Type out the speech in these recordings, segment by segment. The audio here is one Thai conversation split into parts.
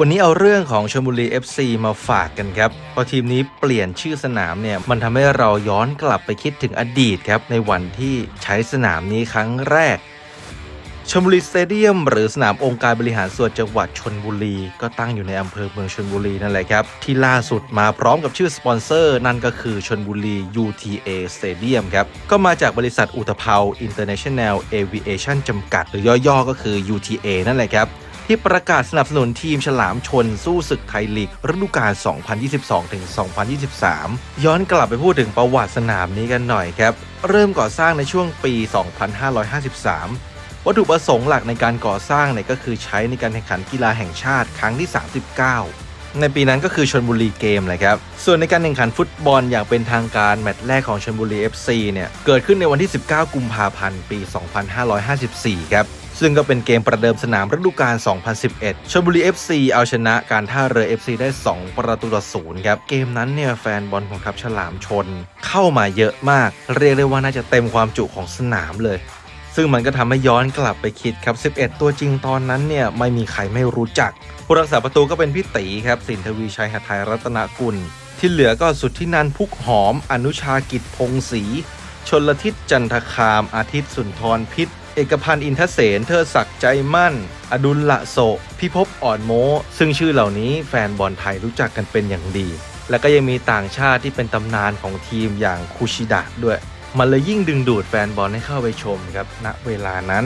วันนี้เอาเรื่องของชลบุรี FC มาฝากกันครับพราะทีมนี้เปลี่ยนชื่อสนามเนี่ย มันทำให้เราย้อนกลับไปคิดถึงอดีตครับ ในวันที่ใช้สนามนี้ครั้งแรกชลบุรีสเตเดียมหรือสนามองค์การบริหารส่วนจังหวัดชนบุรี ก็ตั้งอยู่ในอำเภอเมืองชนบุรีนั่นแหละครับ ที่ล่าสุดมาพร้อมกับชื่อสปอนเซอร์ นั่นก็คือชนบุรี UTA Stadium ครับ ก็มาจากบริษัทอุตภเปา International Aviation จำกัด หรือย่อๆ ก็คือ UTA นั่นแหละครับ ที่ประกาศสนับสนุนทีมฉลามชนสู้ศึกไทยลีกฤดูกาล 2022-2023 ย้อนกลับไปพูดถึงประวัติสนามนี้กันหน่อยครับ เริ่มก่อสร้างในช่วงปี 2553วัตถุประสงค์หลักในการก่อสร้างเนี่ยก็คือใช้ในการแข่งขันกีฬาแห่งชาติครั้งที่ 39 ในปีนั้นก็คือชนบุรีเกมเลยครับ ส่วนในการแข่งขันฟุตบอลอย่างเป็นทางการแมตช์แรกของชนบุรี FC เนี่ย เกิดขึ้นในวันที่ 19 กุมภาพันธ์ ปี 2554 ครับ ซึ่งก็เป็นเกมประเดิมสนามฤดูกาล 2011 ชลบุรี FC เอาชนะการท่าเรือ FC ได้ 2 ประตูต่อศูนย์ครับ เกมนั้นเนี่ยแฟนบอลของทัพฉลามชน เข้ามาเยอะมาก เรียกได้ว่าน่าจะเต็มความจุของสนามเลย ซึ่งมันก็ทำให้ย้อนกลับไปคิดครับ 11 ตัวจริงตอนนั้นเนี่ยไม่มีใครไม่รู้จัก ผู้รักษาประตูก็เป็นพี่ตีครับสินทวีชัยหทัยรัตนกุล ที่เหลือก็สุดที่นันพุกหอม อนุชากิจพงศรีชนลทิศจันทคามอาทิตย์สุนทรพิษ เอกพันธ์อินทเสนเธอศักใจมั่น อดุลละโสพิภพอ่อนโม ซึ่งชื่อเหล่านี้แฟนบอลไทยรู้จักกันเป็นอย่างดี และก็ยังมีต่างชาติที่เป็นตำนานของทีมอย่างคูชิดะด้วย มันเลยยิ่งดึงดูดแฟนบอลให้เข้าไปชมครับณเวลานั้น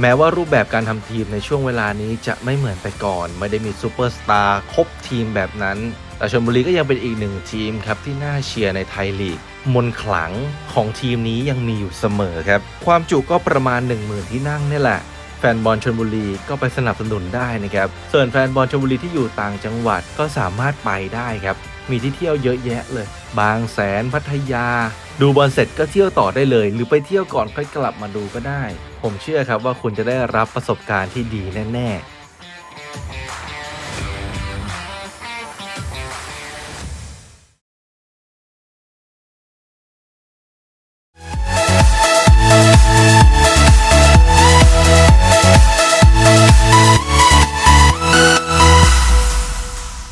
แม้ว่ารูปแบบการทำทีมในช่วงเวลานี้จะไม่เหมือนแต่ก่อน ไม่ได้มีซูเปอร์สตาร์ครบทีมแบบนั้น แต่ชลบุรีก็ยังเป็นอีกหนึ่งทีมครับที่น่าเชียร์ในไทยลีก มนขลังของทีมนี้ยังมีอยู่เสมอครับ ความจุก็ประมาณ 1 0,000 ที่นั่งนี่แหละ แฟนบอลชนบุรีก็ไปสนับสนุนได้นะครับ ส่วนแฟนบอลชนบุรีที่อยู่ต่างจังหวัดก็สามารถไปได้ครับ มีที่เที่ยวเยอะแยะเลย บางแสนพัทยา ดูบอลเสร็จก็เที่ยวต่อได้เลย หรือไปเที่ยวก่อนค่อยกลับมาดูก็ได้ ผมเชื่อครับว่าคุณจะได้รับประสบการณ์ที่ดีแน่ ๆ